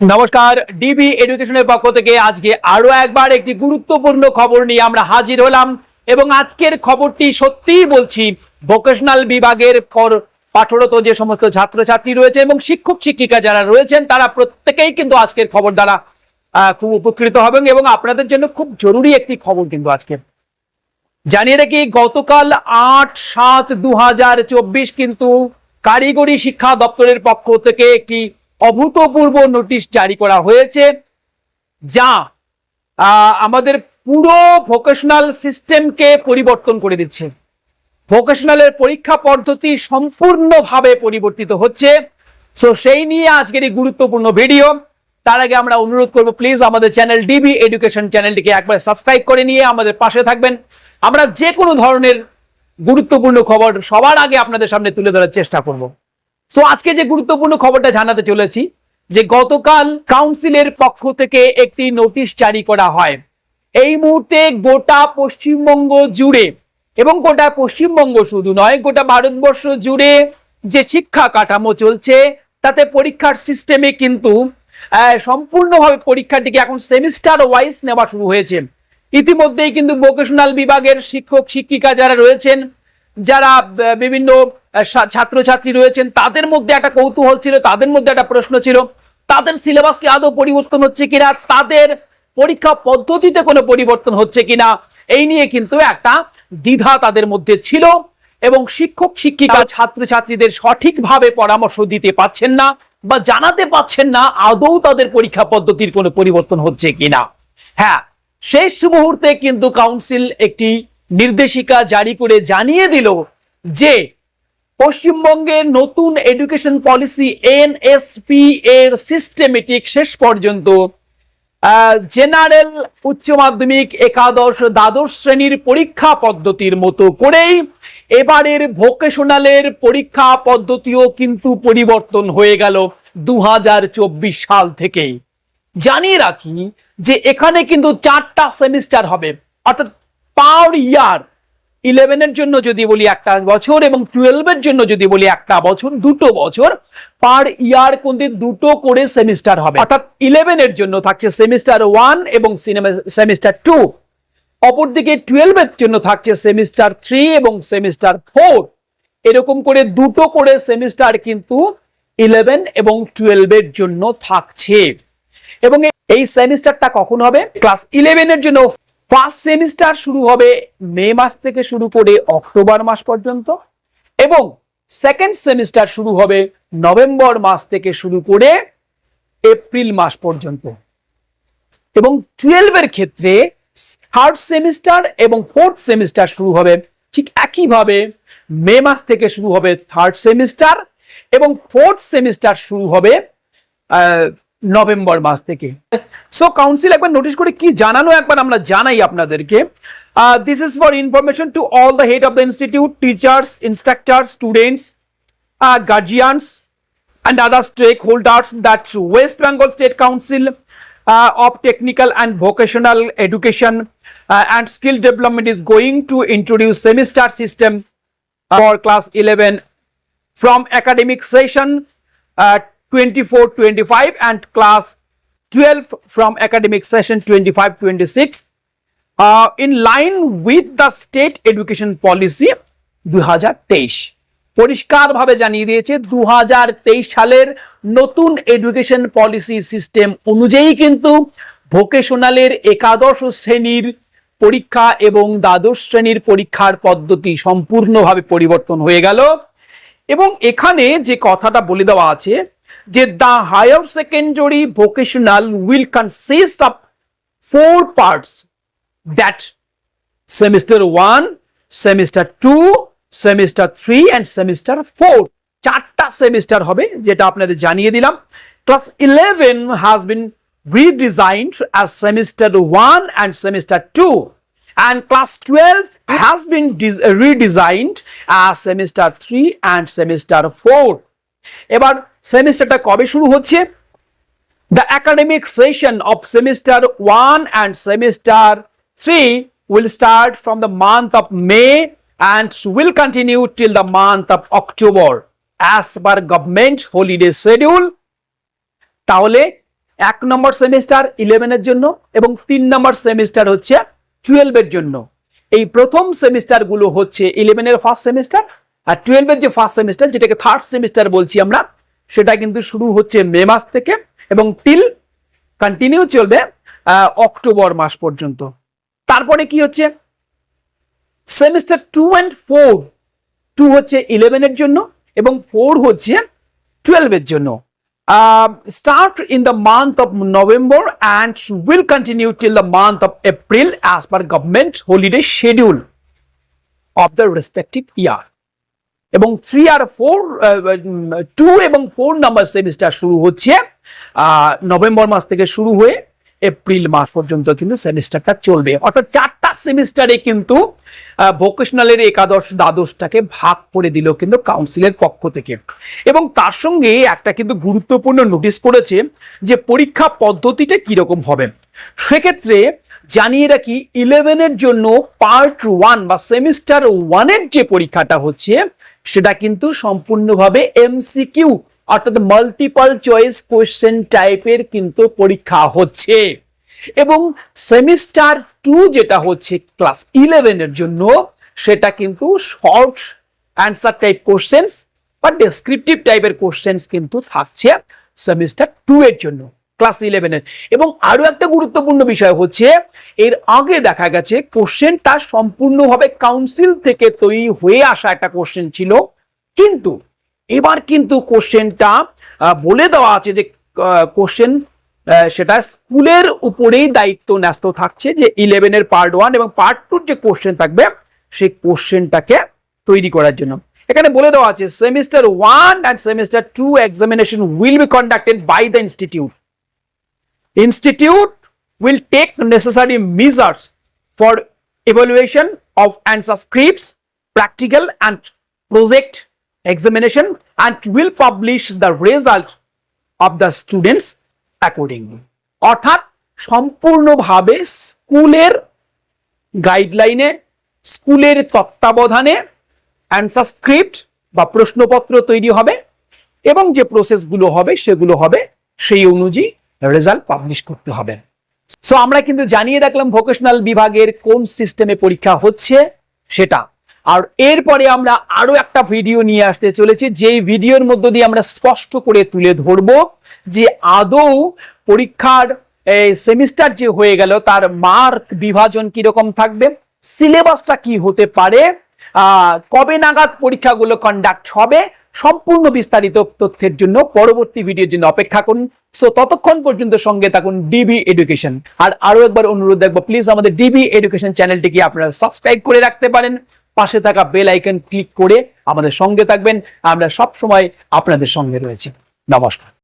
নমস্কার ডিবি এডুকেশনের পক্ষ থেকে আজকে আরও একবার একটি গুরুত্বপূর্ণ খবর নিয়ে আমরা হাজির হলাম এবং আজকের খবরটি সত্যিই বলছি ভোকেশনাল বিভাগের পর পাঠরত যে সমস্ত ছাত্রছাত্রী রয়েছে এবং শিক্ষক শিক্ষিকা যারা রয়েছেন, তারা প্রত্যেকেই কিন্তু আজকের খবর দ্বারা খুব উপকৃত হবেন এবং আপনাদের জন্য খুব জরুরি একটি খবর কিন্তু আজকে। জানিয়ে রাখি, গতকাল আট সাত দু কিন্তু কারিগরি শিক্ষা দপ্তরের পক্ষ থেকে একটি অভূতপূর্ব নোটিশ জারি করা হয়েছে, যা আমাদের পুরো ভোকেশনাল সিস্টেমকে পরিবর্তন করে দিচ্ছে। ভোকেশনালের পরীক্ষা পদ্ধতি সম্পূর্ণভাবে পরিবর্তিত হচ্ছে। সো সেই নিয়ে আজকের এই গুরুত্বপূর্ণ ভিডিও তার আগে আমরা অনুরোধ করব প্লিজ আমাদের চ্যানেল ডিবি এডুকেশন চ্যানেলটিকে একবার সাবস্ক্রাইব করে নিয়ে আমাদের পাশে থাকবেন। আমরা যে কোনো ধরনের গুরুত্বপূর্ণ খবর সবার আগে আপনাদের সামনে তুলে ধরার চেষ্টা করব। সো আজকে যে গুরুত্বপূর্ণ খবরটা জানাতে চলেছি, যে গতকাল কাউন্সিলের পক্ষ থেকে একটি নোটিশ জারি করা হয়। এই মুহূর্তে গোটা পশ্চিমবঙ্গ জুড়ে, এবং গোটা পশ্চিমবঙ্গ শুধু নয়, গোটা ভারতবর্ষ জুড়ে যে শিক্ষা কাঠামো চলছে, তাতে পরীক্ষার সিস্টেমে কিন্তু সম্পূর্ণভাবে পরীক্ষাটিকে এখন সেমিস্টার ওয়াইজ নেওয়া শুরু হয়েছে। ইতিমধ্যেই কিন্তু ভোকেশনাল বিভাগের শিক্ষক, শিক্ষিকা যারা রয়েছেন যারা বিভিন্ন ছাত্রছাত্রী রয়েছেন, তাদের মধ্যে একটা কৌতূহল ছিল, তাদের মধ্যে একটা প্রশ্ন ছিল, তাদের সিলেবাস কি আদৌ পরিবর্তন হচ্ছে কিনা, তাদের পরীক্ষা পদ্ধতিতে কোনো পরিবর্তন হচ্ছে কিনা, এই নিয়ে কিন্তু একটা দ্বিধা তাদের মধ্যে ছিল এবং শিক্ষক, শিক্ষিকা, ছাত্রছাত্রীদের সঠিকভাবে পরামর্শ দিতে পাচ্ছেন না বা জানাতে পাচ্ছেন না আদৌ তাদের পরীক্ষা পদ্ধতির কোনো পরিবর্তন হচ্ছে কিনা। হ্যাঁ শেষ মুহূর্তে কিন্তু কাউন্সিল একটি নির্দেশিকা জারি করে জানিয়ে দিল যে পশ্চিমবঙ্গের নতুন এডুকেশন পলিসি এনএসপি এর সিস্টেমেটিক শেষ পর্যন্ত জেনারেল উচ্চ মাধ্যমিক একাদশ দ্বাদশ শ্রেণির পরীক্ষা পদ্ধতির মতো করেই এবারের ভোকেশনালের পরীক্ষা পদ্ধতিও কিন্তু পরিবর্তন হয়ে গেল দু হাজার চব্বিশ সাল থেকেই। জানিয়ে রাখি যে এখানে কিন্তু চারটা সেমিস্টার হবে, অর্থাৎ পার ইয়ার ইলেভেনের জন্য যদি বলি একটা বছর এবং টুয়েলভের জন্য যদি বলি একটা বছর, দুটো বছর, পার ইয়ার কিন্তু দুটো করে সেমিস্টার হবে। অর্থাৎ ইলেভেনের জন্য থাকছে সেমিস্টার ওয়ান এবং সেমিস্টার টু অপরদিকে টুয়েলভের জন্য থাকছে সেমিস্টার থ্রি এবং সেমিস্টার ফোর এরকম করে দুটো করে সেমিস্টার কিন্তু ইলেভেন এবং টুয়েলভের জন্য থাকছে। এবং এই সেমিস্টারটা কখন হবে? ক্লাস ইলেভেনের জন্য ফার্স্ট সেমিস্টার শুরু হবে মে মাস থেকে শুরু করে অক্টোবর মাস পর্যন্ত এবং সেকেন্ড সেমিস্টার শুরু হবে নভেম্বর মাস থেকে শুরু করে এপ্রিল মাস পর্যন্ত। এবং টুয়েলভের ক্ষেত্রে থার্ড সেমিস্টার এবং ফোর্থ সেমিস্টার শুরু হবে ঠিক একইভাবে মে মাস থেকে শুরু হবে থার্ড সেমিস্টার এবং ফোর্থ সেমিস্টার শুরু হবে নভেম্বর মাস থেকে। সো কাউন্সিল একবার নোটিশ করে কি জানালো? একবার আমরা জানাই আপনাদেরকে। This is for information to all the head of the institute teachers instructor students guardians and other stakeholders that West Bengal state council of technical and vocational education and skill development is going to introduce semester system for class eleven from academic session uh, 24-25 and class 12 from academic session 25-26 uh, in line with the state education policy 2023 পরিষ্কারভাবে জানিয়ে দিয়েছে দু সালের নতুন education policy system অনুযায়ী কিন্তু ভোকেশনালের একাদশ শ্রেণির পরীক্ষা এবং দ্বাদশ শ্রেণির পরীক্ষার পদ্ধতি সম্পূর্ণভাবে পরিবর্তন হয়ে গেল। এবং এখানে যে কথাটা বলে দেওয়া আছে যে the higher secondary vocational will consist of four parts, that semester one, semester two, semester three, and semester four. চারটা সেমিস্টার হবে, যেটা আপনাদের জানিয়ে দিলাম। Class eleven has been redesigned as semester one and semester two and class 12 has been redesigned as semester 3 and semester 4 এবার সেমিস্টারটা কবে শুরু হচ্ছে? The academic session of semester one and semester three will start from the month of May and will continue till the month of October as per government holiday schedule তাহলে এক নম্বর semester ইলেভেনের জন্য এবং তিন নম্বর সেমিস্টার হচ্ছে টুয়েলভের জন্য। এই প্রথম সেমিস্টারগুলো হচ্ছে ইলেভেনের ফার্স্ট সেমিস্টার আর টুয়েলভের যে ফার্স্ট সেমিস্টার যেটাকে থার্ড সেমিস্টার বলছি আমরা, সেটা কিন্তু শুরু হচ্ছে মে মাস থেকে এবং টিল কন্টিনিউ চলবে অক্টোবর মাস পর্যন্ত। তারপরে কি হচ্ছে? Semester two and four two হচ্ছে ইলেভেনের জন্য এবং ফোর হচ্ছে টুয়েলভের জন্য। Start in the month of November and will continue till the month of April as per government holiday schedule of the respective year এবং থ্রি আর ফোর টু এবং ফোর নাম্বার সেমিস্টার শুরু হচ্ছে নভেম্বর মাস থেকে শুরু হয়ে এপ্রিল মাস পর্যন্ত কিন্তু সেমিস্টারটা চলবে। অর্থাৎ চারটা সেমিস্টারে কিন্তু ভোকেশনালের একাদশ দ্বাদশটাকে ভাগ করে দিল কিন্তু কাউন্সিলের পক্ষ থেকে। এবং তার সঙ্গে একটা কিন্তু গুরুত্বপূর্ণ নোটিশ করেছে যে পরীক্ষা পদ্ধতিটা কীরকম হবে। সেক্ষেত্রে জানিয়ে রাখি ইলেভেনের জন্য পার্ট ওয়ান বা সেমিস্টার ওয়ানের যে পরীক্ষাটা হচ্ছে সেটা কিন্তু সম্পূর্ণভাবে এমসিকিউ অর্থাৎ মাল্টিপল চয়েস কোয়েশ্চেন টাইপের কিন্তু পরীক্ষা হচ্ছে। এবং সেমিস্টার টু যেটা হচ্ছে ক্লাস ইলেভেনের জন্য, সেটা কিন্তু শর্ট অ্যান্সার টাইপ কোশ্চেন্স বা ডেসক্রিপটিভ টাইপের কোশ্চেন্স কিন্তু থাকছে সেমিস্টার টু এর জন্য। ক্লাস ইলেভেনের এবং আরও একটা গুরুত্বপূর্ণ বিষয় হচ্ছে, এর আগে দেখা গেছে কোশ্চেনটা সম্পূর্ণভাবে কাউন্সিল থেকে তৈরি হয়ে আসা একটা কোশ্চেন ছিল। কিন্তু এবার কিন্তু কোশ্চেনটা বলে দেওয়া আছে যে কোশ্চেন সেটা স্কুলের উপরেই দায়িত্ব ন্যস্ত থাকছে যে ইলেভেনের পার্ট ওয়ান এবং পার্ট টুর যে কোশ্চেন থাকবে, সেই কোশ্চেনটাকে তৈরি করার জন্য। এখানে বলে দেওয়া আছে semester one and semester two examination will be conducted by the institute Institute will take necessary measures for evaluation of answer scripts, practical and project examination and will publish the result of the students accordingly. অর্থাৎ সম্পূর্ণভাবে স্কুলের গাইডলাইনে স্কুলের তত্ত্বাবধানে answer script বা প্রশ্নপত্র তৈরি হবে এবং যে প্রসেসগুলো হবে সেগুলো হবে সেই অনুযায়ী রেজাল্ট পাবলিশ করতে হবে। সো আমরা কিন্তু জানিয়ে রাখলাম ভোকেশনাল বিভাগের কোন সিস্টেমে পরীক্ষা হচ্ছে সেটা। আর এরপরে আমরা আরও একটা ভিডিও নিয়ে আসতে চলেছি, যেই ভিডিওর মধ্য দিয়ে আমরা স্পষ্ট করে তুলে ধরবো যে আদৌ পরীক্ষার সেমিস্টার যে হয়ে গেল, তার মার্ক বিভাজন কীরকম থাকবে সিলেবাসটা কি হতে পারে কবে নাগাদ পরীক্ষাগুলো কন্ডাক্ট হবে সম্পূর্ণ বিস্তারিত তথ্যের জন্য পরবর্তী ভিডিওর জন্য অপেক্ষা করুন। সো ততক্ষণ পর্যন্ত সঙ্গে থাকুন ডিবি এডুকেশন আর আরও একবার অনুরোধ দেখব প্লিজ আমাদের ডিবি এডুকেশন চ্যানেলটিকে আপনারা সাবস্ক্রাইব করে রাখতে পারেন। পাশে থাকা বেল আইকন ক্লিক করে আমাদের সঙ্গে থাকবেন। আমরা সব সময় আপনাদের সঙ্গে রয়েছি। নমস্কার।